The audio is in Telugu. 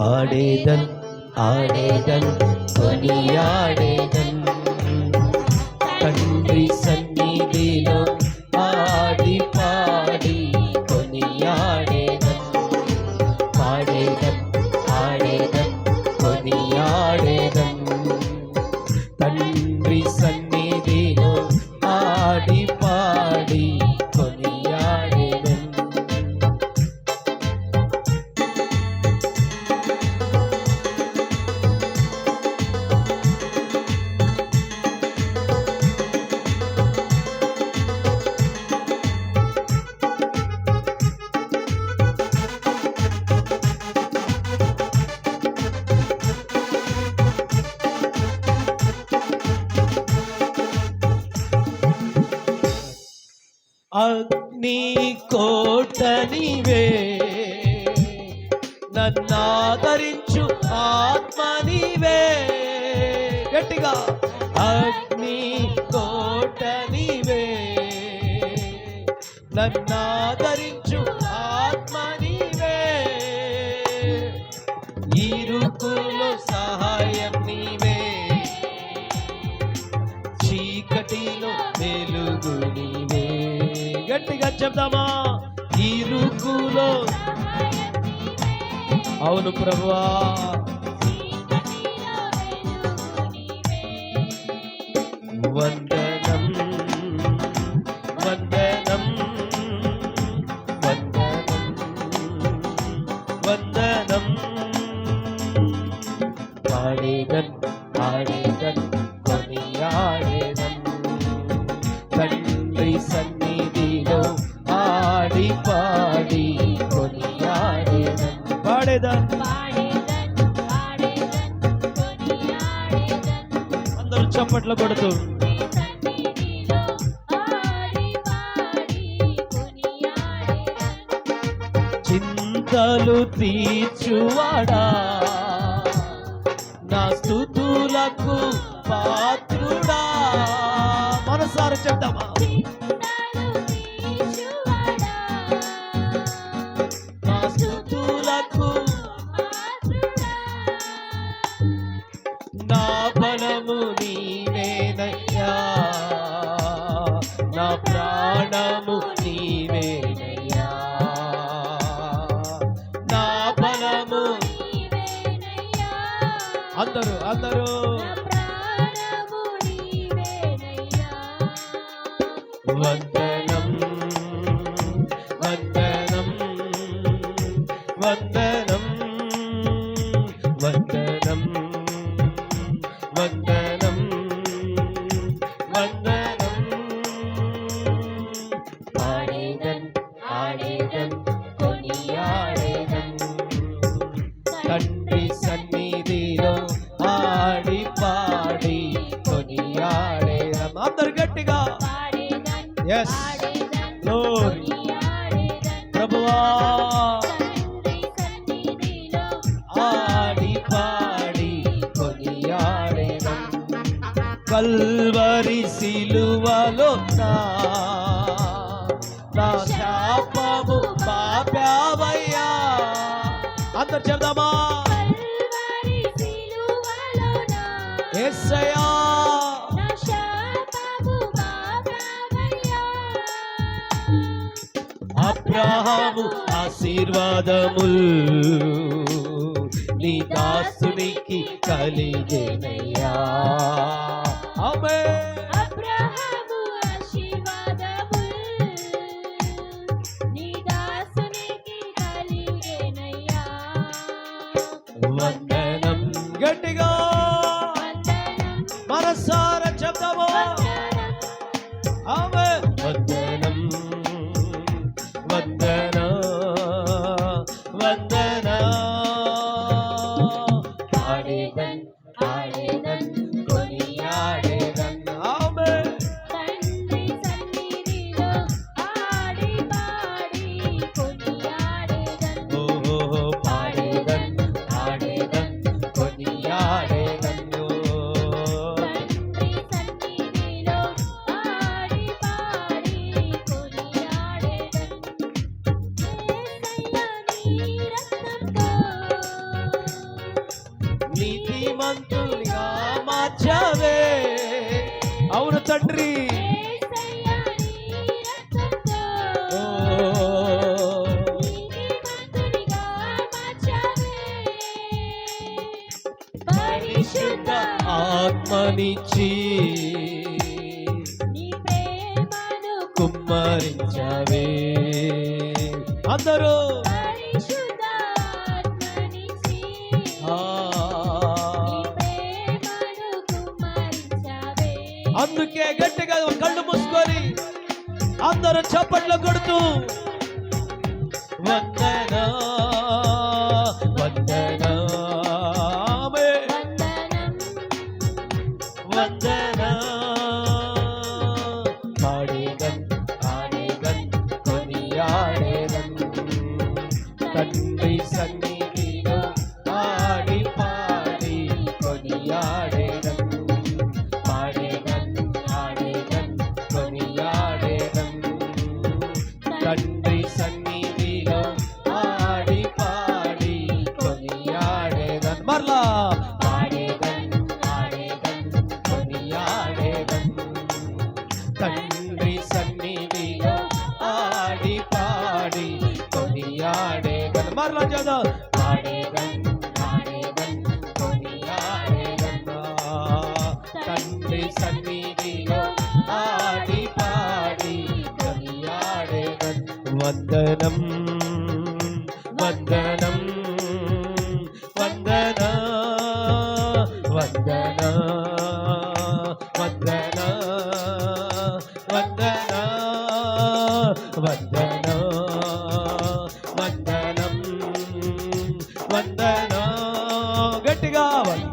பாடேதன் ஆடேதன் துணியாடேதன் అగ్ని కోటనివే నన్నాదరించు ఆత్మనివే. గట్టిగా అగ్ని కోటనివే నన్నాదరించు చీకటిలో వెలుగు గట్టిగా చెప్దామా? ఇరుకులో అవును ప్రభువా. వందనం వందనం వందనం వందనం. పాడేదన్ పాడేదన్. తండ్రి సన్నిధిలో ఆడి పాడి కొనియాడేదన్. పాడేదన్. అందరూ చప్పట్లు కొడుతూ. చింతలు తీర్చువాడా? నా స్థుతులకు అందరూ అందరూ. వందనం ఎస్ Glory. ప్రభువా ఆడి పాడి కొనియాడేదం కల్వరి సిలువలో నా నా శాపము పాపావయ్యా అందరు చెప్దామా ఎస్సయా అబ్రహాము ఆశీర్వాదముల్. నీ దాసునికి కలిగేనయ్యా. ఆమె అబ్రహాము ఆశీర్వాదముల్. నీ దాసునికి కలిగేనయ్యా. వందనం. గట్టిగా తండ్రి. పరిశుద్ధ ఆత్మనిచ్చి కుమ్మరించవే అందరూ పరిశుద్ధ అందుకే గట్టిగా కళ్ళు మూసుకొని అందరూ చప్పట్లు కొడుతూ వందనా వందన ఆమేన్. వందనం వందనం వందన వందన వందన వందన వందన వందనం వందన. గట్టిగా వంద